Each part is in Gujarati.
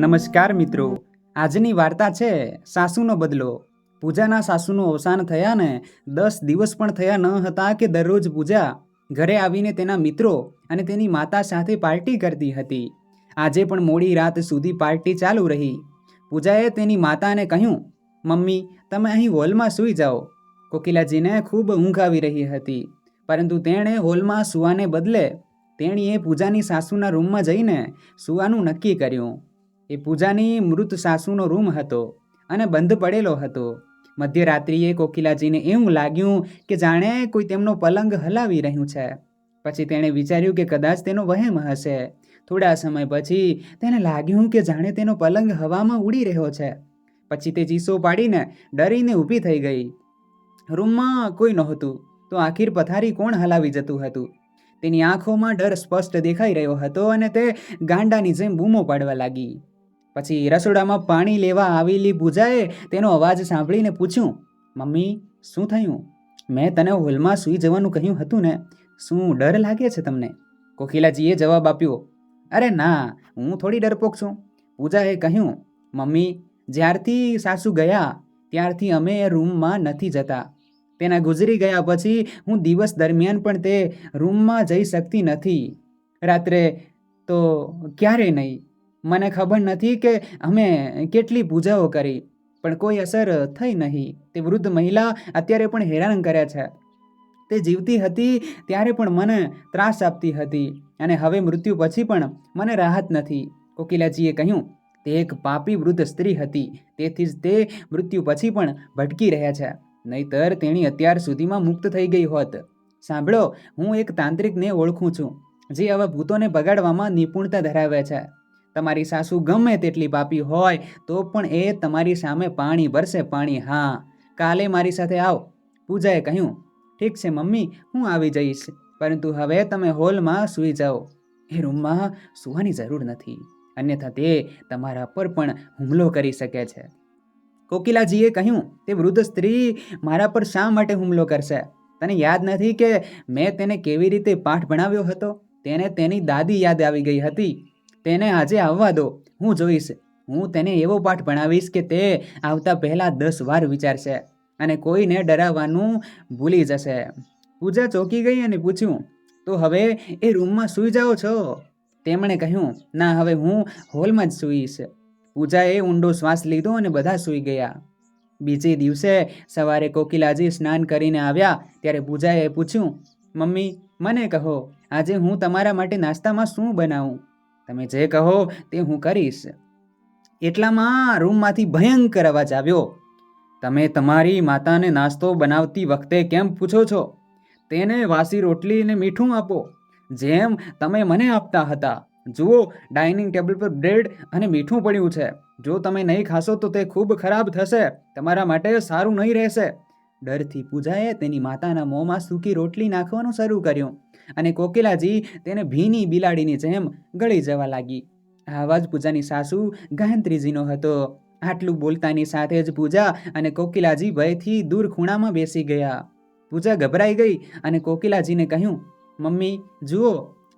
નમસ્કાર મિત્રો. આજની વાર્તા છે સાસુનો બદલો. પૂજાના સાસુનું અવસાન થયા ને દસ દિવસ પણ થયા ન હતા કે દરરોજ પૂજા. ઘરે આવીને તેના મિત્રો અને તેની માતા સાથે પાર્ટી કરતી હતી. આજે પણ મોડી રાત સુધી પાર્ટી ચાલુ રહી. પૂજાએ તેની માતાને કહ્યું, મમ્મી, તમે અહીં હોલમાં સૂઈ જાઓ. કોકિલાજીને ખૂબ ઊંઘ આવી રહી હતી. પરંતુ તેણે હોલમાં સૂવાને બદલે તેણીએ પૂજાની સાસુના રૂમમાં જઈને સૂવાનું નક્કી કર્યું. એ પૂજાની મૃત સાસુનો રૂમ હતો અને બંધ પડેલો હતો. મધ્યરાત્રિએ કોકિલાજીને એવું લાગ્યું કે જાણે કોઈ તેમનો પલંગ હલાવી રહ્યું છે. પછી તેણે વિચાર્યું કે કદાચ તેનો વહેમ હશે. થોડા સમય પછી તેને લાગ્યું કે જાણે તેનો પલંગ હવામાં ઉડી રહ્યો છે. પછી તે ચીસો પાડીને ડરીને ઊભી થઈ ગઈ. રૂમમાં કોઈ નહોતું, તો આખીર પથારી કોણ હલાવી જતું હતું? તેની આંખોમાં ડર સ્પષ્ટ દેખાઈ રહ્યો હતો અને તે ગાંડાની જેમ બૂમો પાડવા લાગી. પછી રસોડામાં પાણી લેવા આવેલી પૂજાએ તેનો અવાજ સાંભળીને પૂછ્યું, મમ્મી, શું થયું? મેં તને હોલમાં સૂઈ જવાનું કહ્યું હતું ને, શું ડર લાગે છે તમને? કોકિલાજીએ જવાબ આપ્યો, અરે ના, હું થોડી ડરપોક છું. પૂજાએ કહ્યું, મમ્મી, જ્યારથી સાસુ ગયા, ત્યારથી અમે એ રૂમમાં નથી જતા. તેના ગુજરી ગયા પછી હું દિવસ દરમિયાન પણ તે રૂમમાં જઈ શકતી નથી. રાત્રે તો ક્યારે નહીં. મને ખબર નથી કે અમે કેટલી પૂજાઓ કરી, પણ કોઈ અસર થઈ નહીં. તે વૃદ્ધ મહિલા અત્યારે પણ હેરાન કરે છે. તે જીવતી હતી ત્યારે પણ મને ત્રાસ આપતી હતી અને હવે મૃત્યુ પછી પણ મને રાહત નથી. કોકિલાજીએ કહ્યું, તે એક પાપી વૃદ્ધ સ્ત્રી હતી, તેથી જ તે મૃત્યુ પછી પણ ભટકી રહ્યા છે. નહીતર તેણી અત્યાર સુધીમાં મુક્ત થઈ ગઈ હોત. સાંભળો, હું એક તાંત્રિકને ઓળખું છું, જે આવા ભૂતોને બગાડવામાં નિપુણતા ધરાવે છે. તમારી સાસુ ગમે તેટલી પાપી હોય, તો પણ એ તમારી સામે પાણી ભરશે, પાણી. હા, કાલે મારી સાથે આવ. પૂજાએ કહ્યું, ઠીક છે, મમ્મી, હું આવી જઈશ. પરંતુ હવે તમે હોલમાં સૂઈ જાઓ. એ રૂમમાં સૂવાની જરૂર નથી. અન્યથા તે તમારા પર પણ હુમલો કરી શકે છે. કોકિલાજીએ કહ્યું, તે વૃદ્ધ સ્ત્રી મારા પર શા માટે હુમલો કરશે? તને યાદ નથી કે મેં તેને કેવી રીતે પાઠ ભણાવ્યો હતો? તેને તેની દાદી યાદ આવી ગઈ હતી. તેને આજે આવવા દો. હું જોઈશ. હું તેને એવો પાઠ ભણાવીશ કે તે આવતા પહેલાં દસ વાર વિચારશે અને કોઈને ડરાવવાનું ભૂલી જશે. પૂજા ચોંકી ગઈ અને પૂછ્યું, તો હવે એ રૂમમાં સૂઈ જાઓ છો? તેમણે કહ્યું, ના, હવે હું હોલમાં જ સૂઈશ. પૂજાએ ઊંડો શ્વાસ લીધો અને બધા સૂઈ ગયા. બીજે દિવસે સવારે કોકિલાજી સ્નાન કરીને આવ્યા, ત્યારે પૂજાએ પૂછ્યું, મમ્મી, મને કહો, આજે હું તમારા માટે નાસ્તામાં શું બનાવું? તમે જે કહો તે હું કરીશ. એટલામાં રૂમમાંથી ભયંકર અવાજ આવ્યો. તમે તમારી માતાને નાસ્તો બનાવતી વખતે કેમ પૂછો છો? તેને વાસી રોટલી અને મીઠું આપો. જેમ તમે મને આપતા હતા. જુઓ, ડાઇનિંગ ટેબલ પર બ્રેડ અને મીઠું પડ્યું છે. જો તમે નહીં ખાશો તો તે ખૂબ ખરાબ થશે. તમારા માટે સારું નહીં રહેશે. ડરથી પૂજાએ તેની માતાના મોંમાં સૂકી રોટલી નાખવાનું શરૂ કર્યું. અને કોકિલાજી તેને ભીની બિલાડીની જેમ ગળી જવા લાગી. આ અવાજ પૂજાની સાસુ ગાયત્રીજીનો હતો. આટલું બોલતાની સાથે જ પૂજા અને કોકિલાજી ભયથી દૂર ખૂણામાં બેસી ગયા. પૂજા ગભરાઈ ગઈ અને કોકિલાજીને કહ્યું, મમ્મી, જુઓ,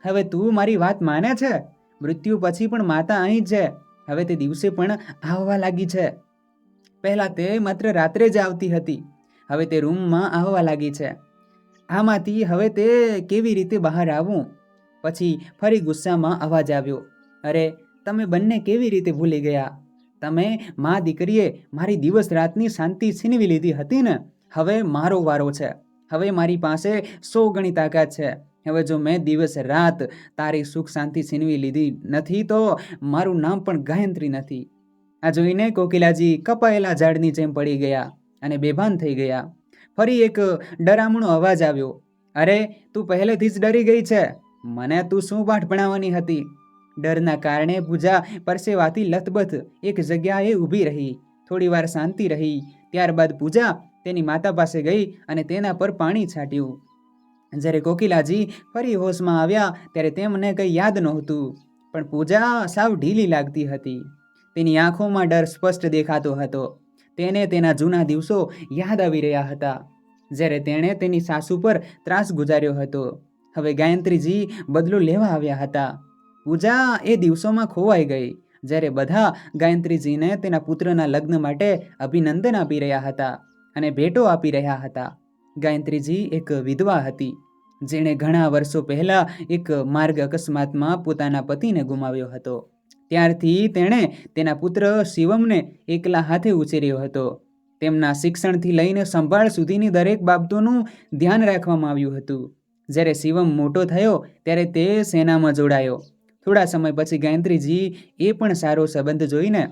હવે તું મારી વાત માને છે? મૃત્યુ પછી પણ માતા અહીં જ છે. હવે તે દિવસે પણ આવવા લાગી છે. પહેલાં તે માત્ર રાત્રે જ આવતી હતી. હવે તે રૂમમાં આવવા લાગી છે. આમાંથી હવે તે કેવી રીતે બહાર આવું? પછી ફરી ગુસ્સામાં અવાજ આવ્યો, અરે, તમે બંને કેવી રીતે ભૂલી ગયા? તમે મા દીકરીએ મારી દિવસ રાતની શાંતિ છીનવી લીધી હતી ને? હવે મારો વારો છે. હવે મારી પાસે સો ગણી તાકાત છે. હવે જો મેં દિવસ રાત તારી સુખ શાંતિ છીનવી લીધી નથી તો મારું નામ પણ ગાયંત્રી નથી. આ જોઈને કોકિલાજી કપાયેલા ઝાડની જેમ પડી ગયા અને બેભાન થઈ ગયા. ફરી એક ડરામણો અવાજ આવ્યો. અરે, તું પહેલેથી જ ડરી ગઈ છે. મને તું શું પાઠ ભણાવવાની હતી? ડરના કારણે પૂજા પરસેવાથી લથબથ એક જગ્યાએ ઊભી રહી. થોડીવાર શાંતિ રહી. ત્યારબાદ પૂજા તેની માતા પાસે ગઈ અને તેના પર પાણી છાંટ્યું. જ્યારે કોકિલાજી ફરી હોશમાં આવ્યા ત્યારે તેમને કંઈ યાદ નહોતું. પણ પૂજા સાવ ઢીલી લાગતી હતી. તેની આંખોમાં ડર સ્પષ્ટ દેખાતો હતો. તેને તેના જૂના દિવસો યાદ આવી રહ્યા હતા. જ્યારે તેણે તેની સાસુ પર ત્રાસ ગુજાર્યો હતો. હવે ગાયત્રીજી બદલો લેવા આવ્યા હતા. પૂજા એ દિવસોમાં ખોવાઈ ગઈ. જ્યારે બધા ગાયત્રીજીને તેના પુત્રના લગ્ન માટે અભિનંદન આપી રહ્યા હતા અને ભેટો આપી રહ્યા હતા. ગાયત્રીજી એક વિધવા હતી. જેણે ઘણા વર્ષો પહેલાં એક માર્ગ અકસ્માતમાં પોતાના પતિને ગુમાવ્યો હતો. ત્યારથી તેણે તેના પુત્ર શિવમને એકલા હાથે ઉછેર્યો હતો. તેમના શિક્ષણથી લઈને સંભાળ સુધીની દરેક બાબતોનું ધ્યાન રાખવામાં આવ્યું હતું. જ્યારે શિવમ મોટો થયો, ત્યારે તે સેનામાં જોડાયો. થોડા સમય પછી ગાયત્રીજી એ પણ સારો સંબંધ જોઈને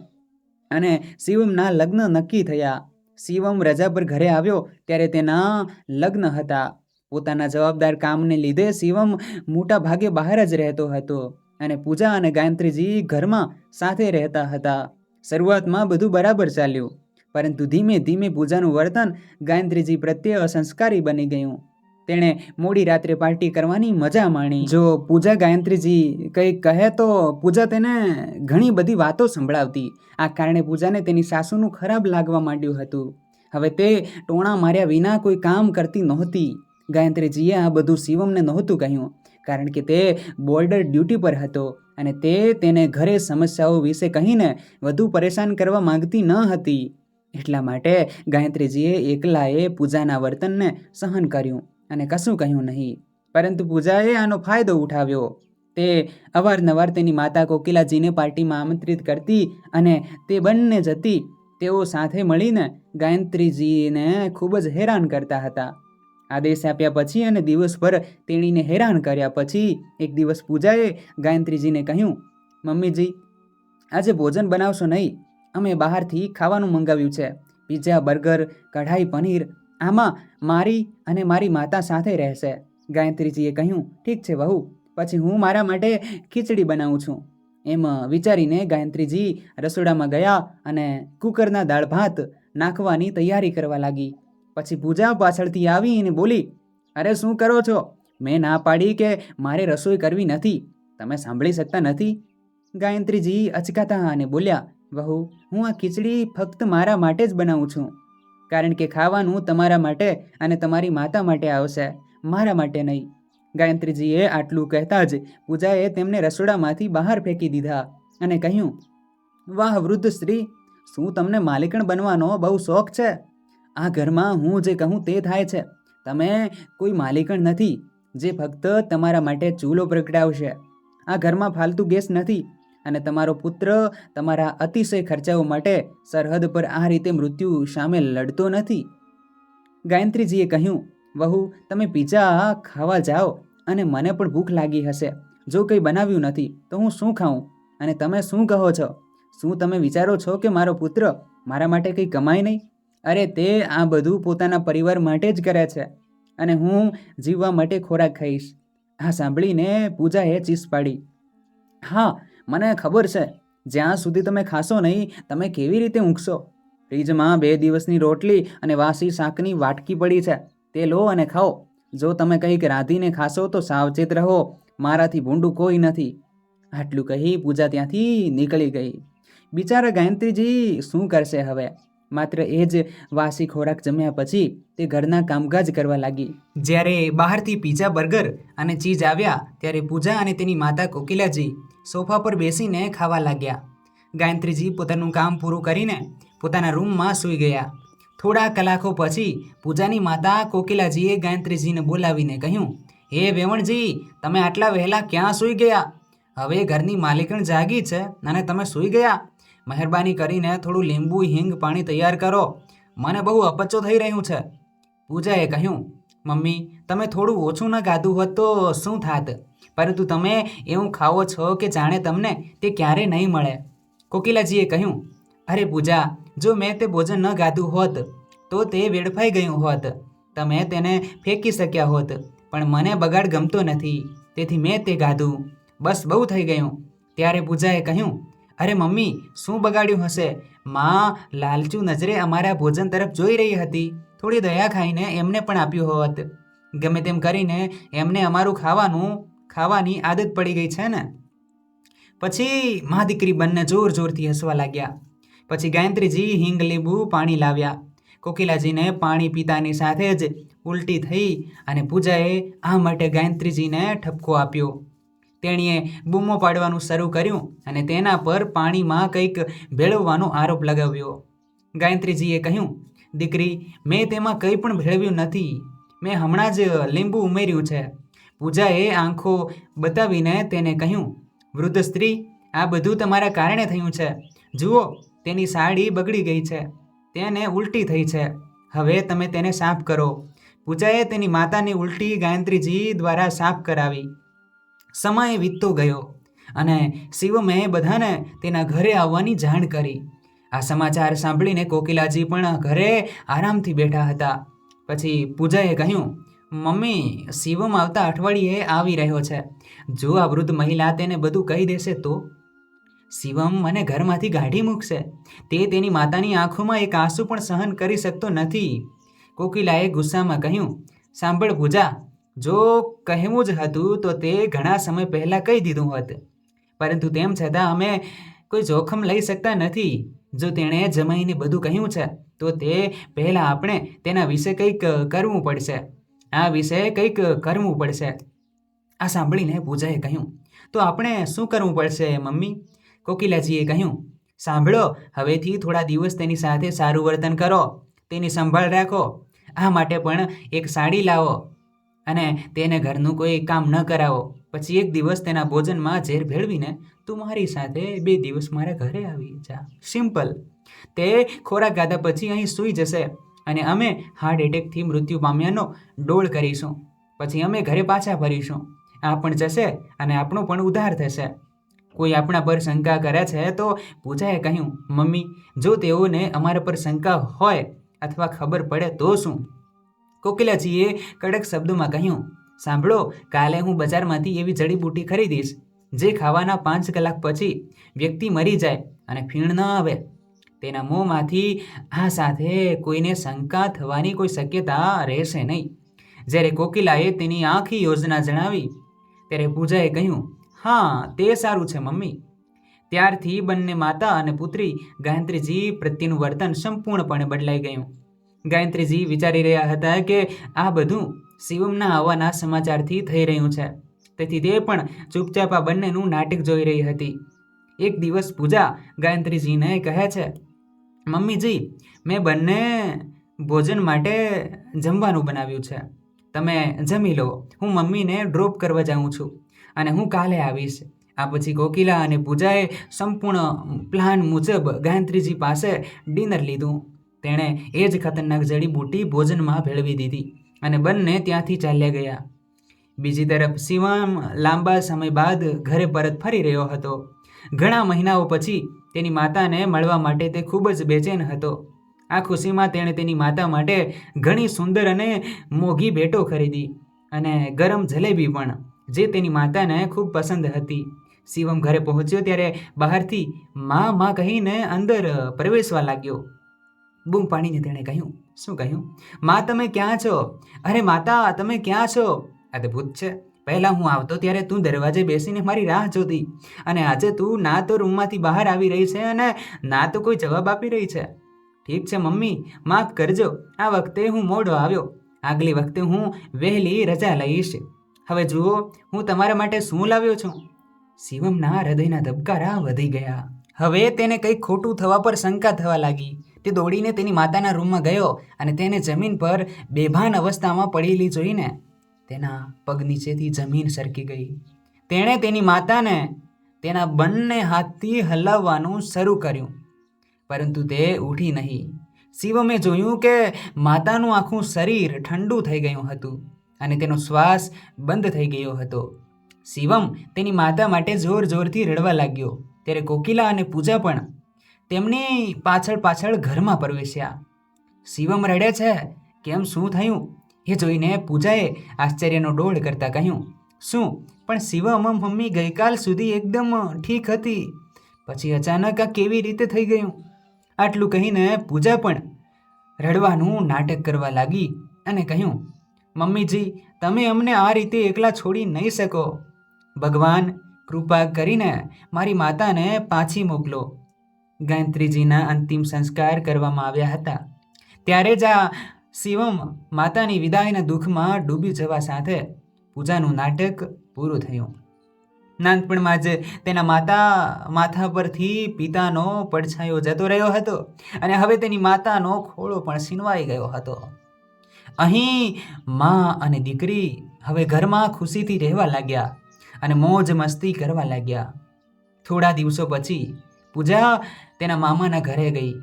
અને શિવમના લગ્ન નક્કી થયા. શિવમ રજા પર ઘરે આવ્યો ત્યારે તેના લગ્ન હતા. પોતાના જવાબદાર કામને લીધે શિવમ મોટા ભાગે બહાર જ રહેતો હતો. અને પૂજા અને ગાયત્રીજી ઘરમાં સાથે રહેતા હતા. શરૂઆતમાં બધું બરાબર ચાલ્યું, પરંતુ ધીમે ધીમે પૂજાનું વર્તન ગાયત્રીજી પ્રત્યે અસંસ્કારી બની ગયું. તેણે મોડી રાત્રે પાર્ટી કરવાની મજા માણી. જો પૂજા ગાયત્રીજી કંઈક કહે તો પૂજા તેને ઘણી બધી વાતો સંભળાવતી. આ કારણે પૂજાને તેની સાસુનું ખરાબ લાગવા માંડ્યું હતું. હવે તે ટોણા માર્યા વિના કોઈ કામ કરતી નહોતી. ગાયત્રીજીએ આ બધું શિવમને નહોતું કહ્યું. કારણ કે તે બોર્ડર ડ્યુટી પર હતો અને તે તેને ઘરે સમસ્યાઓ વિશે કહીને વધુ પરેશાન કરવા માંગતી ન હતી. એટલા માટે ગાયત્રીજીએ એકલાએ પૂજાના વર્તનને સહન કર્યું અને કશું કહ્યું નહીં. પરંતુ પૂજાએ આનો ફાયદો ઉઠાવ્યો. તે અવારનવાર તેની માતા કોકિલાજીને પાર્ટીમાં આમંત્રિત કરતી અને તે બંને જતી તેઓ સાથે મળીને ગાયત્રીજીને ખૂબ જ હેરાન કરતા હતા. આદેશ આપ્યા પછી અને દિવસભર તેણીને હેરાન કર્યા પછી એક દિવસ પૂજાએ ગાયત્રીજીને કહ્યું, મમ્મીજી, આજે ભોજન બનાવશો નહીં. અમે બહારથી ખાવાનું મંગાવ્યું છે. પીઝા, બર્ગર, કઢાઈ પનીર, આમાં મારી અને મારી માતા સાથે રહેશે. ગાયત્રીજીએ કહ્યું, ઠીક છે વહુ, પછી હું મારા માટે ખીચડી બનાવું છું. એમ વિચારીને ગાયત્રીજી રસોડામાં ગયા અને કુકરના દાળ ભાત નાખવાની તૈયારી કરવા લાગી. પછી પૂજા પાછળથી આવી અને બોલી, અરે શું કરો છો? મેં ના પાડી કે મારે રસોઈ કરવી નથી. તમે સાંભળી શકતા નથી. ગાયત્રીજી અચકાતા અને બોલ્યા, વહુ, હું આ ખીચડી ફક્ત મારા માટે જ બનાવું છું. કારણ કે ખાવાનું તમારા માટે અને તમારી માતા માટે આવશે, મારા માટે નહીં. ગાયત્રીજીએ આટલું કહેતા જ પૂજાએ તેમને રસોડામાંથી બહાર ફેંકી દીધા અને કહ્યું, વાહ વૃદ્ધ સ્ત્રી, શું તમને માલિકણ બનવાનો બહુ શોખ છે? આ ઘરમાં હું જે કહું તે થાય છે. તમે કોઈ માલિકણ નથી, જે ફક્ત તમારા માટે ચૂલો પ્રગટાવશે. આ ઘરમાં ફાલતુ ગેસ નથી અને તમારો પુત્ર તમારા અતિશય ખર્ચાઓ માટે સરહદ પર આ રીતે મૃત્યુ સામે લડતો નથી. ગાયત્રીજીએ કહ્યું, વહુ, તમે પિઝા ખાવા જાઓ અને મને પણ ભૂખ લાગી હશે. જો કંઈ બનાવ્યું નથી, તો હું શું ખાઉં? અને તમે શું કહો છો? શું તમે વિચારો છો કે મારો પુત્ર મારા માટે કંઈ કમાય નહીં? અરે તે આ બધું પોતાના પરિવાર માટે જ કરે છે અને હું જીવવા માટે ખોરાક ખાઈશ. આ સાંભળીને પૂજાએ ચીસ પાડી. હા, મને ખબર છે. જ્યાં સુધી તમે ખાશો નહીં, તમે કેવી રીતે ઊંઘશો? ફ્રીજમાં બે દિવસની રોટલી અને વાસી શાકની વાટકી પડી છે. તે લો અને ખાઓ. જો તમે કંઈક રાંધીને ખાશો તો સાવચેત રહો. મારાથી ભૂંડું કોઈ નથી. આટલું કહી પૂજા ત્યાંથી નીકળી ગઈ. બિચારા ગાયત્રીજી શું કરશે હવે? માત્ર એ જ વાસી ખોરાક જમ્યા પછી તે ઘરના કામકાજ કરવા લાગી. જ્યારે બહારથી પીઝા, બર્ગર અને ચીઝ આવ્યા, ત્યારે પૂજા અને તેની માતા કોકિલાજી સોફા પર બેસીને ખાવા લાગ્યા. ગાયત્રીજી પોતાનું કામ પૂરું કરીને પોતાના રૂમમાં સૂઈ ગયા. થોડા કલાકો પછી પૂજાની માતા કોકિલાજીએ ગાયત્રીજીને બોલાવીને કહ્યું, હે વેવણજી, તમે આટલા વહેલા ક્યાં સૂઈ ગયા? હવે ઘરની માલિકણ જાગી છે અને તમે સૂઈ ગયા? મહેરબાની કરીને થોડું લીંબુ, હિંગ, પાણી તૈયાર કરો. મને બહુ અપચો થઈ રહ્યું છે. પૂજાએ કહ્યું, મમ્મી, તમે થોડું ઓછું ન ગાધું હોત તો શું થાત? પરંતુ તમે એવું ખાવો છો કે જાણે તમને તે ક્યારે નહીં મળે. કોકિલાજીએ કહ્યું, અરે પૂજા, જો મેં તે ભોજન ન ગાધું હોત, તો તે વેડફાઈ ગયું હોત. તમે તેને ફેંકી શક્યા હોત, પણ મને બગાડ ગમતો નથી. તેથી મેં તે ગાધું બસ બહુ થઈ ગયું. ત્યારે પૂજાએ કહ્યું અરે મમ્મી, શું બગાડ્યું હશે? માં લાલચુ નજરે અમારા ભોજન તરફ જોઈ રહી હતી. થોડી દયા ખાઈને એમને પણ આપ્યું હોત. ગમે તેમ કરીને એમને અમારું ખાવાનું, ખાવાની આદત પડી ગઈ છે ને? પછી મા દીકરી બંને જોર જોરથી હસવા લાગ્યા. પછી ગાયત્રીજી હિંગ લીંબુ પાણી લાવ્યા. કોકિલાજીને પાણી પીતાની સાથે જ ઉલટી થઈ અને પૂજાએ આ માટે ગાયત્રીજીને ઠપકો આપ્યો. તેણીએ બૂમો પાડવાનું શરૂ કર્યું અને તેના પર પાણીમાં કંઈક ભેળવવાનો આરોપ લગાવ્યો. ગાયત્રીજીએ કહ્યું, દીકરી, મેં તેમાં કંઈ પણ ભેળવ્યું નથી. મેં હમણાં જ લીંબુ ઉમેર્યું છે. પૂજાએ આંખો બતાવીને તેને કહ્યું, વૃદ્ધ સ્ત્રી, આ બધું તમારા કારણે થયું છે. જુઓ, તેની સાડી બગડી ગઈ છે. તેને ઉલટી થઈ છે. હવે તમે તેને સાફ કરો. પૂજાએ તેની માતાની ઉલટી ગાયત્રીજી દ્વારા સાફ કરાવી. સમય વીતતો ગયો અને શિવમે બધાને તેના ઘરે આવવાની જાણ કરી. આ સમાચાર સાંભળીને કોકિલાજી પણ ઘરે આરામથી બેઠા હતા. પછી પૂજાએ કહ્યું, મમ્મી, શિવમ આવતા અઠવાડિયે આવી રહ્યો છે. જો આ વૃદ્ધ મહિલા તેને બધું કહી દેશે તો? શિવમ મને ઘરમાંથી કાઢી મૂકશે. તે તેની માતાની આંખોમાં એક આંસુ પણ સહન કરી શકતો નથી. કોકિલાએ ગુસ્સામાં કહ્યું, સાંભળ પૂજા જો કહેવું જ હતું તો તે ઘણા સમય પહેલાં કહી દીધું હોત. પરંતુ તેમ છતાં અમે કોઈ જોખમ લઈ શકતા નથી. જો તેણે જમાઈને બધું કહ્યું છે, તો તે પહેલાં આપણે તેના વિશે કંઈક કરવું પડશે. આ વિશે કંઈક કરવું પડશે. આ સાંભળીને પૂજાએ કહ્યું, તો આપણે શું કરવું પડશે, મમ્મી? કોકિલાજીએ કહ્યું, સાંભળો, હવેથી થોડા દિવસ તેની સાથે સારું વર્તન કરો, તેની સંભાળ રાખો. આ માટે પણ એક સાડી લાવો. અને તેને ઘરનું કોઈ કામ ન કરાવો. પછી એક દિવસ તેના ભોજનમાં ઝેર ભેળવીને, તું મારી સાથે બે દિવસ મારા ઘરે આવી જા. સિમ્પલ. તે ખોરાક ખાધા પછી અહીં સૂઈ જશે અને અમે હાર્ટ એટેકથી મૃત્યુ પામ્યાનો ડોળ કરીશું. પછી અમે ઘરે પાછા ફરીશું. આ પણ જશે અને આપણો પણ ઉદ્ધાર થશે. કોઈ આપણા પર શંકા કરે છે તો પૂજાએ કહ્યું, મમ્મી, જો તેઓને અમારા પર શંકા હોય અથવા ખબર પડે તો શું? કોકિલાજીએ કડક શબ્દોમાં કહ્યું, સાંભળો, કાલે હું બજારમાંથી એવી જડીબૂટી ખરીદીશ, જે ખાવાના પાંચ કલાક પછી વ્યક્તિ મરી જાય અને ફીણ ન આવે. તેના મોંમાંથી આ સાથે કોઈને શંકા થવાની કોઈ શક્યતા રહેશે નહીં. જ્યારે કોકિલાએ તેની આખી યોજના જણાવી, ત્યારે પૂજાએ કહ્યું, હા, તે સારું છે, મમ્મી. ત્યારથી બંને માતા અને પુત્રી ગાયત્રીજી પ્રત્યેનું વર્તન સંપૂર્ણપણે બદલાઈ ગયું. ગાયત્રીજી વિચારી રહ્યા હતા કે આ બધું શિવમના આવવાના સમાચારથી થઈ રહ્યું છે. તેથી તે પણ ચૂપચાપ આ બંનેનું નાટક જોઈ રહી હતી. એક દિવસ પૂજા ગાયત્રીજીને કહે છે, મમ્મીજી, મેં બંને ભોજન માટે જમવાનું બનાવ્યું છે. તમે જમી લો. હું મમ્મીને ડ્રોપ કરવા જાઉં છું અને હું કાલે આવીશ. આ પછી કોકિલા અને પૂજાએ સંપૂર્ણ પ્લાન મુજબ ગાયત્રીજી પાસે ડિનર લીધું. તેણે એ જ ખતરનાક જડીબૂટી ભોજનમાં ભેળવી દીધી અને બંને ત્યાંથી ચાલ્યા ગયા. બીજી તરફ શિવમ લાંબા સમય બાદ ઘરે પરત ફરી રહ્યો હતો. ઘણા મહિનાઓ પછી તેની માતાને મળવા માટે તે ખૂબ જ બેચેન હતો. આ ખુશીમાં તેણે તેની માતા માટે ઘણી સુંદર અને મોઘી ભેટો ખરીદી અને ગરમ જલેબી પણ, જે તેની માતાને ખૂબ પસંદ હતી. શિવમ ઘરે પહોંચ્યો ત્યારે બહારથી મા મા કહીને અંદર પ્રવેશવા લાગ્યો. બૂમ પાડીને તેણે કહ્યું, શું કહ્યું? માં, તમે ક્યાં છો? અરે માતા, તમે ક્યાં છો? અદ્ભુત છે. પહેલાં હું આવતો ત્યારે તું દરવાજે બેસીને મારી રાહ જોતી. અને આજે તું ના તો રૂમમાંથી બહાર આવી રહી છે અને ના તો કોઈ જવાબ આપી રહી છે. ઠીક છે, મમ્મી. માફ કરજો. આ વખતે હું મોડો આવ્યો. આગલી વખતે હું વહેલી રજા લઈશ. હવે જુઓ, હું તમારા માટે શું લાવ્યો છું. શિવમના હૃદયના ધબકારા વધી ગયા. હવે તેને કંઈક ખોટું થવા પર શંકા થવા લાગી. તે દોડીને તેની માતાના રૂમમાં ગયો અને તેને જમીન પર બેભાન અવસ્થામાં પડેલી જોઈને તેના પગ નીચેથી જમીન સરકી ગઈ. તેણે તેની માતાને તેના બંને હાથથી હલાવવાનું શરૂ કર્યું, પરંતુ તે ઉઠી નહીં. શિવમે જોયું કે માતાનું આખું શરીર ઠંડુ થઈ ગયું હતું અને તેનો શ્વાસ બંધ થઈ ગયો હતો. શિવમ તેની માતા માટે જોર જોરથી રડવા લાગ્યો. ત્યારે કોકિલા અને પૂજા પણ તેમની પાછળ પાછળ ઘરમાં પ્રવેશ્યા. શિવમ રડે છે, કેમ શું થયું? એ જોઈને પૂજાએ આશ્ચર્યનો ડોળ કરતા કહ્યું, શું, પણ શિવમ મમ્મી ગઈકાલ સુધી એકદમ ઠીક હતી. પછી અચાનક આ કેવી રીતે થઈ ગયું? આટલું કહીને પૂજા પણ રડવાનું નાટક કરવા લાગી અને કહ્યું, મમ્મીજી, તમે અમને આ રીતે એકલા છોડી નહીં શકો. ભગવાન કૃપા કરીને મારી માતાને પાછી મોકલો. ગાયત્રીજીના અંતિમ સંસ્કાર કરવામાં આવ્યા હતા. ત્યારે જ આ શિવમ માતાની વિદાયના દુઃખમાં ડૂબી જવા સાથે પૂજાનું નાટક પૂરું થયું. નાનપણમાં જ તેના માતા, માથા પરથી પિતાનો પડછાયો જતો રહ્યો હતો અને હવે તેની માતાનો ખોળો પણ છીનવાઈ ગયો હતો. અહીં મા અને દીકરી હવે ઘરમાં ખુશીથી રહેવા લાગ્યા અને મોજ મસ્તી કરવા લાગ્યા. થોડા દિવસો પછી પૂજા તેના મામાના ઘરે ગઈ.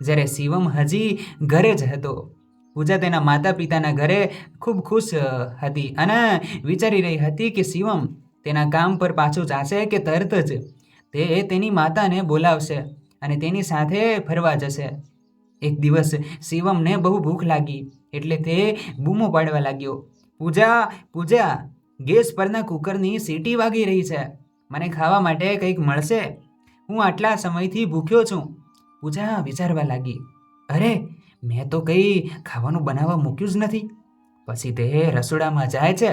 જ્યારે શિવમ હજી ઘરે જ હતો. પૂજા તેના માતા પિતાના ઘરે ખૂબ ખુશ હતી અને વિચારી રહી હતી કે શિવમ તેના કામ પર પાછું જાશે કે તરત જ તે તેની માતાને બોલાવશે અને તેની સાથે ફરવા જશે. એક દિવસ શિવમને બહુ ભૂખ લાગી એટલે તે બૂમો પાડવા લાગ્યો. પૂજા પૂજા, ગેસ પરના કુકરની સીટી વાગી રહી છે. મને ખાવા માટે કંઈક મળશે? હું આટલા સમયથી ભૂખ્યો છું. પૂજા વિચારવા લાગી. અરે, મેં તો કંઈ ખાવાનું બનાવવા મૂક્યું જ નથી. પછી તે રસોડામાં જાય છે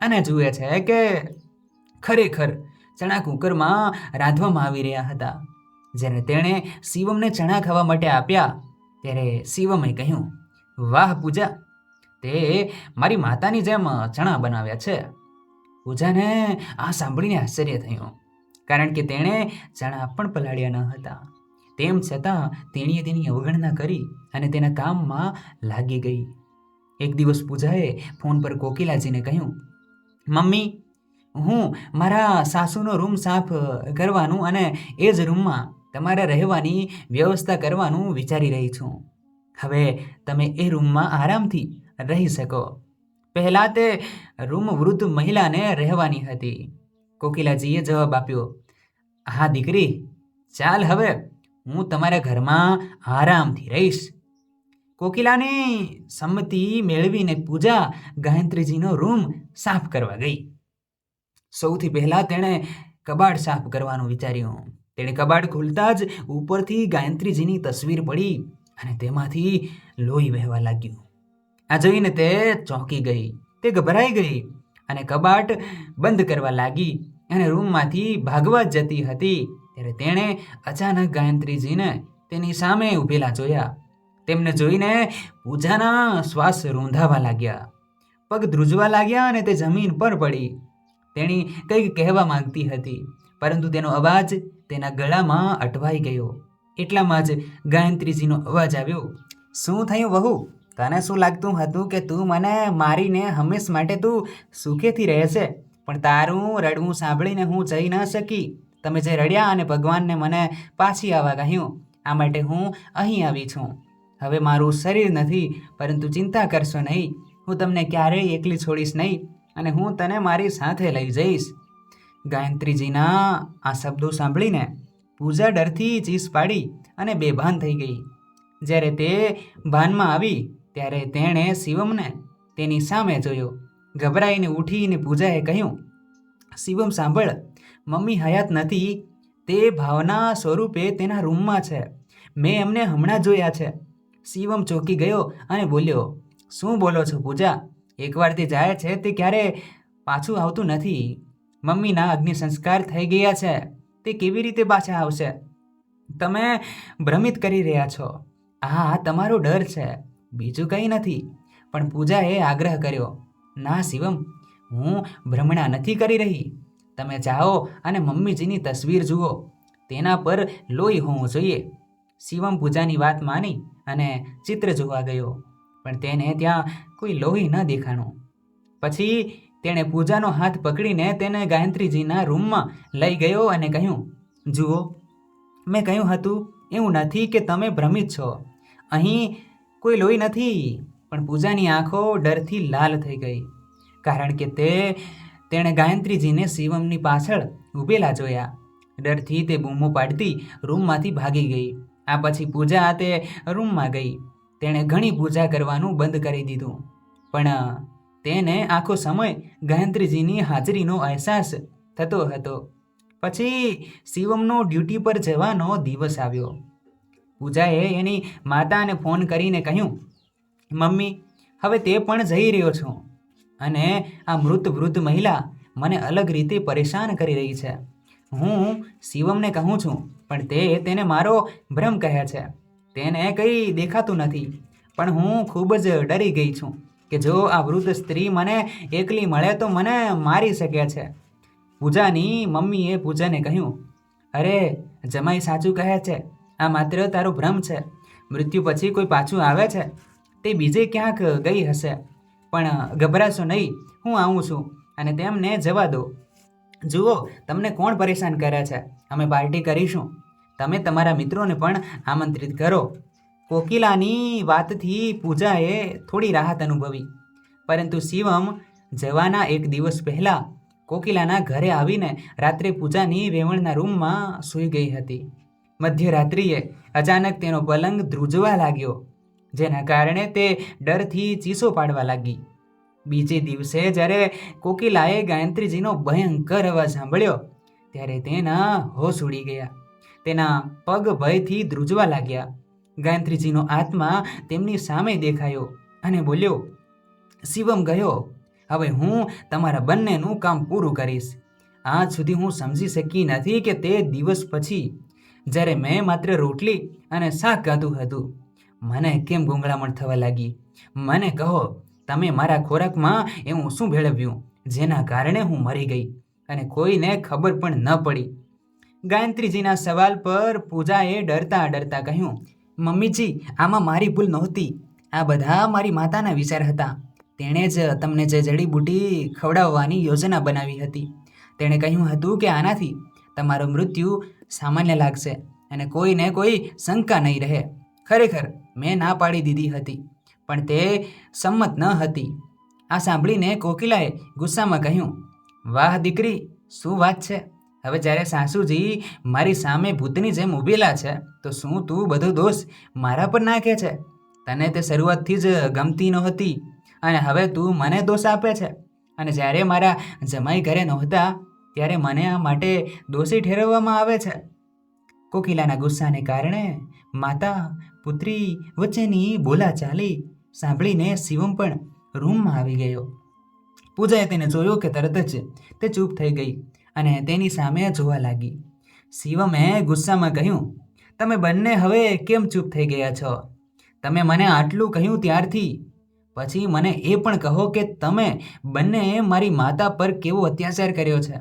અને જુએ છે કે ખરેખર ચણા કુકરમાં રાંધવામાં આવી રહ્યા હતા. જ્યારે તેણે શિવમને ચણા ખાવા માટે આપ્યા, ત્યારે શિવમે કહ્યું, વાહ, પૂજા, તે મારી માતાની જેમ ચણા બનાવ્યા છે. પૂજાને આ સાંભળીને આશ્ચર્ય થયું. કારણ કે તેણે ચણા પણ પલાળ્યા ન હતા. તેમ છતાં તેણીએ તેની અવગણના કરી અને તેના કામમાં લાગી ગઈ. એક દિવસ પૂજાએ ફોન પર કોકિલાજીને કહ્યું, મમ્મી, હું મારા સાસુનો રૂમ સાફ કરવાનું અને એ જ રૂમમાં તમારે રહેવાની વ્યવસ્થા કરવાનું વિચારી રહી છું. હવે તમે એ રૂમમાં આરામથી રહી શકો. પહેલાં તે રૂમ વૃદ્ધ મહિલાને રહેવાની હતી. કોકિલાજીએ જવાબ આપ્યો, હા, દીકરી, ચાલ હવે, હું તમારા ઘરમાં આરામથી રહીશ. કોકિલાની સંમતિ મેળવીને પૂજા ગાયત્રીજીનો રૂમ સાફ કરવા ગઈ. સૌથી પહેલાં તેણે કબાટ સાફ કરવાનું વિચાર્યું. તેણે કબાટ ખોલતા જ ઉપરથી ગાયત્રીજીની તસવીર પડી અને તેમાંથી લોહી વહેવા લાગ્યું. આ જોઈને તે ચોંકી ગઈ, તે ગભરાઈ ગઈ અને કબાટ બંધ કરવા લાગી. અને રૂમમાંથી ભાગવા જતી હતી ત્યારે તેણે અચાનક ગાયત્રીજીને તેની સામે ઊભેલા જોયા. તેમને જોઈને પૂજાના શ્વાસ રૂંધાવા લાગ્યા. પગ ધ્રુજવા લાગ્યા અને તે જમીન પર પડી. તેણી કંઈક કહેવા માંગતી હતી, પરંતુ તેનો અવાજ તેના ગળામાં અટવાઈ ગયો. એટલામાં જ ગાયત્રીજીનો અવાજ આવ્યો, શું થયું વહુ? તને શું લાગતું હતું કે તું મને મારીને હંમેશ માટે તું સુખેથી રહે છે પણ તારું રડવું સાંભળીને હું જઈ ન શકી. તમે જે રડ્યા અને ભગવાનને મને પાછી આવવા કહ્યું, આ માટે હું અહીં આવી છું. હવે મારું શરીર નથી, પરંતુ ચિંતા કરશો નહીં. હું તમને ક્યારેય એકલી છોડીશ નહીં અને હું તને મારી સાથે લઈ જઈશ. ગાયત્રીજીના આ શબ્દો સાંભળીને પૂજા ડરથી ચીસ પાડી અને બેભાન થઈ ગઈ. જ્યારે તે ભાનમાં આવી, ત્યારે તેણે શિવમને તેની સામે જોયો. ગભરાઈને ઉઠીને પૂજાએ કહ્યું, શિવમ સાંભળ, મમ્મી હયાત નથી. તે ભાવના સ્વરૂપે તેના રૂમમાં છે. મેં એમને હમણાં જોયા છે. શિવમ ચોંકી ગયો અને બોલ્યો, શું બોલો છો પૂજા? એકવાર તે જાય છે તે ક્યારે પાછું આવતું નથી. મમ્મીના અગ્નિ સંસ્કાર થઈ ગયા છે. તે કેવી રીતે પાછા આવશે? તમે ભ્રમિત કરી રહ્યા છો. આ તમારો ડર છે. બીજું કંઈ નથી. પણ પૂજાએ આગ્રહ કર્યો ના શિવમ, હું ભ્રમણા નથી કરી રહી. તમે જાઓ અને મમ્મીજીની તસવીર જુઓ. તેના પર લોહી હોવું જોઈએ. શિવમ પૂજાની વાત માની અને ચિત્ર જોવા ગયો. પણ તેને ત્યાં કોઈ લોહી ન દેખાણું. પછી તેણે પૂજાનો હાથ પકડીને તેને ગાયત્રીજીના રૂમમાં લઈ ગયો અને કહ્યું, જુઓ, મેં કહ્યું હતું એવું નથી કે તમે ભ્રમિત છો. અહીં કોઈ લોહી નથી. પણ પૂજાની આંખો ડરથી લાલ થઈ ગઈ. કારણ કે તે, તેણે ગાયત્રીજીને શિવમની પાછળ ઊભેલા જોયા. ડરથી તે બૂમો પાડતી રૂમમાંથી ભાગી ગઈ. આ પછી પૂજા તે રૂમમાં ગઈ. તેણે ઘણી પૂજા કરવાનું બંધ કરી દીધું. પણ, તેને આખો સમય ગાયત્રીજીની હાજરીનો અહેસાસ થતો હતો. પછી શિવમનો ડ્યુટી પર જવાનો દિવસ આવ્યો. પૂજાએ એની માતાને ફોન કરીને કહ્યું મમ્મી, હવે તે પણ જઈ રહ્યો છું. અને આ મૃત વૃદ્ધ મહિલા મને અલગ રીતે પરેશાન કરી રહી છે. હું શિવમને કહું છું, પણ તે તેને મારો ભ્રમ કહે છે. તેને કંઈ દેખાતું નથી, પણ હું ખૂબ જ ડરી ગઈ છું કે જો આ વૃદ્ધ સ્ત્રી મને એકલી મળે તો મને મારી શકે છે. પૂજાની મમ્મીએ પૂજાને કહ્યું, અરે, જમાઈ સાચું કહે છે. આ માત્ર તારો ભ્રમ છે. મૃત્યુ પછી કોઈ પાછું આવે છે? તે બીજે ક્યાંક ગઈ હશે. પણ ગભરાશો નહીં, હું આવું છું અને તેમને જવા દો. જુઓ, તમને કોણ પરેશાન કરે છે? અમે પાર્ટી કરીશું. તમે તમારા મિત્રોને પણ આમંત્રિત કરો. કોકિલાની વાતથી પૂજાએ થોડી રાહત અનુભવી. પરંતુ શિવમ જવાના એક દિવસ પહેલાં કોકિલાના ઘરે આવીને રાત્રે પૂજાની વેવણના રૂમમાં સૂઈ ગઈ હતી. મધ્યરાત્રિએ અચાનક તેનો પલંગ ધ્રુજવા લાગ્યો. જેના કારણે તે ડરથી ચીસો પાડવા લાગી. બીજે દિવસે જ્યારે કોકિલાએ ગાયત્રીજીનો ભયંકર અવાજ સાંભળ્યો, ત્યારે તેના હોશ ઉડી ગયા. તેના પગ ભયથી ધ્રુજવા લાગ્યા. ગાયત્રીજીનો આત્મા તેમની સામે દેખાયો અને બોલ્યો, શિવમ ગયો, હવે હું તમારા બંનેનું કામ પૂરું કરીશ. આજ સુધી હું સમજી શકી નથી કે તે દિવસ પછી, જ્યારે મેં માત્ર રોટલી અને શાક ખાધું હતું મને કેમ ગૂંગળામણ થવા લાગી? મને કહો, તમે મારા ખોરાકમાં એવું શું ભેળવ્યું? જેના કારણે હું મરી ગઈ અને કોઈને ખબર પણ ન પડી. ગાયત્રીજીના સવાલ પર પૂજાએ ડરતા ડરતા કહ્યું, મમ્મીજી, આમાં મારી ભૂલ નહોતી. આ બધા મારી માતાના વિચાર હતા. તેણે જ તમને જે જડીબૂટી ખવડાવવાની યોજના બનાવી હતી. તેણે કહ્યું હતું કે આનાથી તમારું મૃત્યુ સામાન્ય લાગશે અને કોઈને કોઈ શંકા નહીં રહે. ખરેખર મેં ના પાડી દીધી હતી, પણ તે સંમત ન હતી. આ સાંભળીને કોકિલાએ ગુસ્સામાં કહ્યું, વાહ દીકરી, શું વાત છે? હવે જ્યારે સાસુજી મારી સામે ભૂતની જેમ ઊભેલા છે, તો શું તું બધો દોષ મારા પર નાખે છે? તને તે શરૂઆતથી જ ગમતી નહોતી, અને હવે તું મને દોષ આપે છે. અને જ્યારે મારા જમાઈ ઘરે નહોતા, ત્યારે મને આ માટે દોષી ઠેરવવામાં આવે છે. કોકિલાના ગુસ્સાને કારણે માતા પુત્રી વચ્ચેની બોલાચાલી સાંભળીને શિવમ પણ રૂમમાં આવી ગયો. પૂજાએ તેને જોયો કે તરત જ તે ચૂપ થઈ ગઈ અને તેની સામે જોવા લાગી. શિવમે ગુસ્સામાં કહ્યું, તમે બંને હવે કેમ ચૂપ થઈ ગયા છો? તમે મને આટલું કહ્યું ત્યારથી. પછી મને એ પણ કહો કે તમે બંને મારી માતા પર કેવો અત્યાચાર કર્યો છે?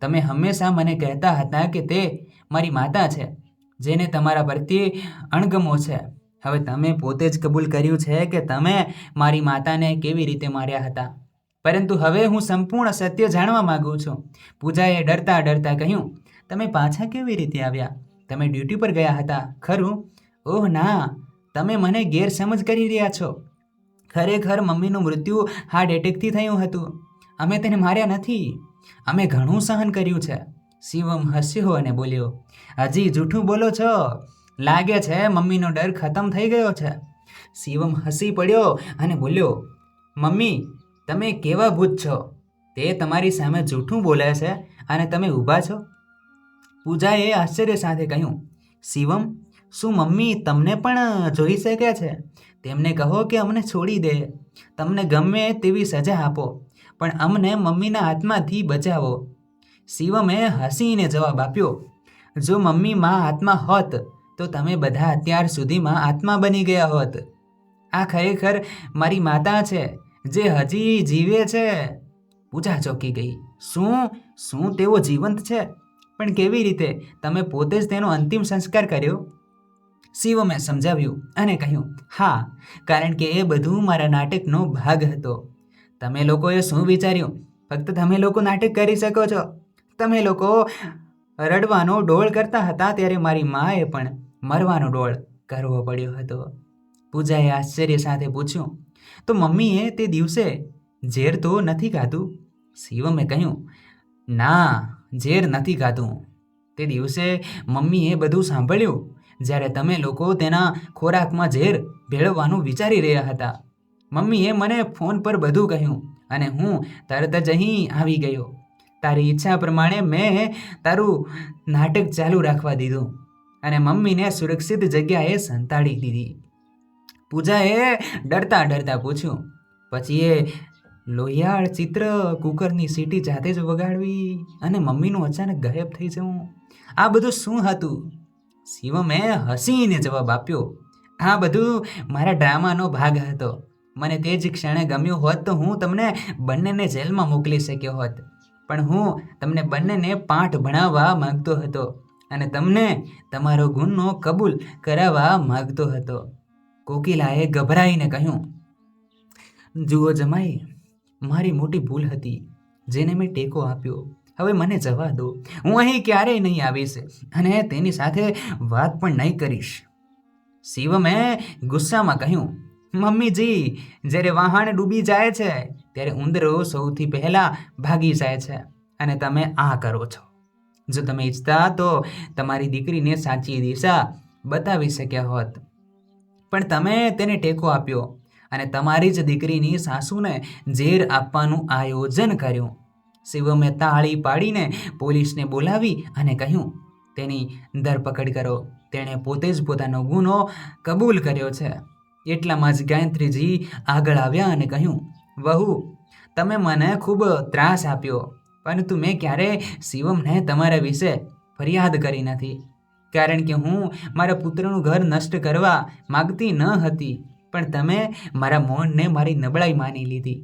તમે હંમેશા મને કહેતા હતા કે તે મારી માતા છે. જેને તમારા પરથી અણગમો છે. હવે તમે પોતે જ કબૂલ કર્યું છે કે તમે મારી માતાને કેવી રીતે માર્યા હતા. પરંતુ હવે હું સંપૂર્ણ સત્ય જાણવા માગું છું. પૂજાએ ડરતા ડરતા કહ્યું, તમે પાછા કેવી રીતે આવ્યા? તમે ડ્યુટી પર ગયા હતા, ખરું? ઓહ, ના. તમે મને ગેરસમજ કરી રહ્યા છો. ખરેખર મમ્મીનું મૃત્યુ હાર્ટ એટેકથી થયું હતું. અમે તેને માર્યા નથી. અમે ઘણું સહન કર્યું છે. શિવમ હસ્યો અને બોલ્યો, હજી, જૂઠું બોલો છો? લાગે છે મમ્મીનો ડર ખતમ થઈ ગયો છે. શિવમ હસી પડ્યો અને બોલ્યો, મમ્મી, તમે કેવા ભૂત છો? તે તમારી સામે જૂઠું બોલે છે અને તમે ઊભા છો? પૂજાએ આશ્ચર્ય સાથે કહ્યું, શિવમ, શું મમ્મી તમને પણ જોઈ શકે છે? તેમને કહો કે અમને છોડી દે. તમને ગમે તેવી સજા આપો, પણ અમને મમ્મીના હાથમાંથી બચાવો. શિવમે હસીને જવાબ આપ્યો, જો મમ્મી માં આત્મા હોત, તો તમે બધા અત્યાર સુધીમાં આત્મા બની ગયા હોત. આ ખરેખર મારી માતા છે, જે હજી જીવે છે. પૂજા ચોકી ગઈ, શું? શું તેઓ જીવંત છે? પણ કેવી રીતે? તમે પોતે જ તેનો અંતિમ સંસ્કાર કર્યો. શિવમે સમજાવ્યું અને કહ્યું, હા, કારણ કે એ બધું મારા નાટકનો ભાગ હતો. તમે લોકોએ શું વિચાર્યું? ફક્ત તમે લોકો નાટક કરી શકો છો. તમે લોકો રડવાનો ડોળ કરતા હતા ત્યારે મારી માએ પણ મરવાનો ડોળ કરવો પડ્યો હતો. પૂજાએ આશ્ચર્ય સાથે પૂછ્યું, તો મમ્મીએ તે દિવસે ઝેર તો નથી ખાધું? શિવમે કહ્યું, ના, ઝેર નથી ખાધું. તે દિવસે મમ્મીએ બધું સાંભળ્યું, જ્યારે તમે લોકો તેના ખોરાકમાં ઝેર ભેળવવાનું વિચારી રહ્યા હતા. મમ્મીએ મને ફોન પર બધું કહ્યું અને હું તરત જ અહીં આવી ગયો. તારી ઈચ્છા પ્રમાણે મેં તારું નાટક ચાલુ રાખવા દીધું અને મમ્મીને સુરક્ષિત જગ્યાએ સંતાડી દીધી. પૂજાએ ડરતા ડરતા પૂછ્યું, પછી એ લોહિયાળ ચિત્ર કુકરની સીટી જાતે જ વગાડવી અને મમ્મીનું અચાનક ગાયબ થઈ જવું? આ બધું શું હતું? શિવમે હસીને જવાબ આપ્યો, આ બધું મારા ડ્રામાનો ભાગ હતો. મને તે જ ક્ષણે ગમ્યું હોત તો હું તમને બંનેને જેલમાં મોકલી શક્યો હોત. પણ હું તમને બંનેને પાઠ ભણાવવા માંગતો હતો અને તમને તમારો ગુનો કબૂલ કરાવવા માગતો હતો. કોકિલાએ ગભરાઈને કહ્યું, જુઓ જમાઈ, મારી મોટી ભૂલ હતી, જેને મેં ટેકો આપ્યો. હવે મને જવા દો. હું અહીં ક્યારેય નહીં આવીશ અને તેની સાથે વાત પણ નહીં કરીશ. શિવમે ગુસ્સામાં કહ્યું, મમ્મીજી, જ્યારે વહાણ ડૂબી જાય છે ત્યારે ઉંદરો સૌથી પહેલાં ભાગી જાય છે અને તમે આ કરો છો. જો તમે ઈચ્છતા તો તમારી દીકરીને સાચી દિશા બતાવી શક્યા હોત. પણ તમે તેને ટેકો આપ્યો અને તમારી જ દીકરીની સાસુને ઝેર આપવાનું આયોજન કર્યું. શિવમે તાળી પાડીને પોલીસને બોલાવી અને કહ્યું, તેની ધરપકડ કરો. તેણે પોતે જ પોતાનો ગુનો કબૂલ કર્યો છે. એટલામાં જ ગાયત્રીજી આગળ આવ્યા અને કહ્યું વહુ, તમે મને ખૂબ ત્રાસ આપ્યો, પરંતુ મેં ક્યારેય શિવમને તમારા વિશે ફરિયાદ કરી નથી. કારણ કે હું મારા પુત્રનું ઘર નષ્ટ કરવા માગતી ન હતી, પણ તમે મારા મૌનને મારી નબળાઈ માની લીધી.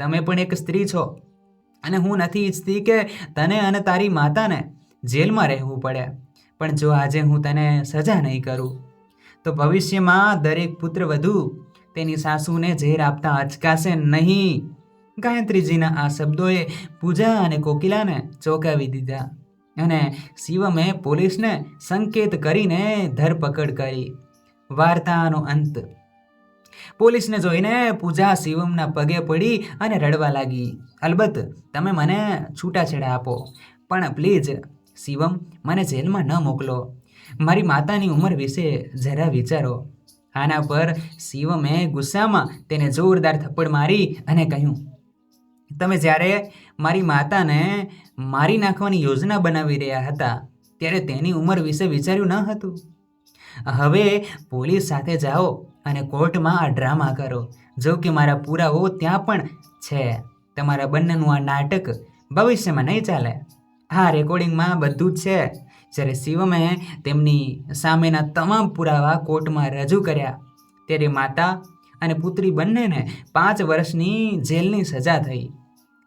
તમે પણ એક સ્ત્રી છો, અને હું નથી ઈચ્છતી કે તને અને તારી માતાને જેલમાં રહેવું પડે, પણ જો આજે હું તને સજા નહીં કરું, તો ભવિષ્યમાં દરેક પુત્ર વધુ તેની સાસુને ઝેર આપતા અચકાશે નહીં. ગાયત્રીજીના આ શબ્દોએ પૂજા અને કોકિલાને ચોંકાવી દીધા અને શિવમે પોલીસને સંકેત કરીને ધરપકડ કરી. વાર્તાનો અંત. પોલીસને જોઈને પૂજા શિવમના પગે પડી અને રડવા લાગી. અલબત્ત, તમે મને છૂટાછેડા આપો, પણ પ્લીઝ, શિવમ, મને જેલમાં ન મોકલો. મારી માતાની ઉંમર વિશે જરા વિચારો. આના પર શિવમે ગુસ્સામાં તેને જોરદાર થપ્પડ મારી અને કહ્યું, તમે જ્યારે મારી માતાને મારી નાખવાની યોજના બનાવી રહ્યા હતા, ત્યારે તેની ઉંમર વિશે વિચાર્યું ન હતું. હવે પોલીસ સાથે જાઓ અને કોર્ટમાં આ ડ્રામા કરો. જો કે મારા પુરાવો ત્યાં પણ છે. તમારા બંનેનું આ નાટક ભવિષ્યમાં નહીં ચાલે. આ રેકોર્ડિંગમાં બધું જ છે. જ્યારે શિવમે તેમની સામેના તમામ પુરાવા કોર્ટમાં રજૂ કર્યા, ત્યારે માતા અને પુત્રી બંનેને પાંચ વર્ષની જેલની સજા થઈ.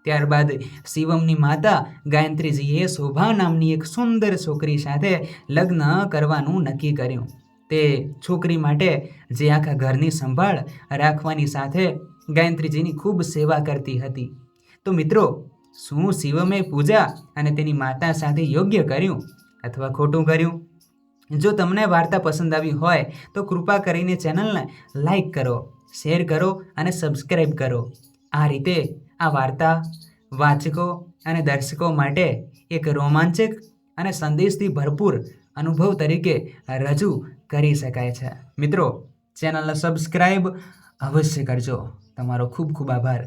ત્યારબાદ શિવમની માતા ગાયત્રીજીએ શોભા નામની એક સુંદર છોકરી સાથે લગ્ન કરવાનું નક્કી કર્યું. તે છોકરી માટે જે આખા ઘરની સંભાળ રાખવાની સાથે ગાયત્રીજીની ખૂબ સેવા કરતી હતી. તો મિત્રો, શું શિવમે પૂજા અને તેની માતા સાથે યોગ્ય કર્યું? અથવા ખોટું કર્યું? જો તમને વાર્તા પસંદ આવી હોય, તો કૃપા કરીને ચેનલને લાઈક કરો, શેર કરો અને સબસ્ક્રાઈબ કરો. આ રીતે આ વાર્તા વાચકો અને દર્શકો માટે એક રોમાંચક અને સંદેશથી ભરપૂર અનુભવ તરીકે રજૂ કરી શકાય છે. મિત્રો, ચેનલને સબસ્ક્રાઈબ અવશ્ય કરજો. તમારો ખૂબ ખૂબ આભાર.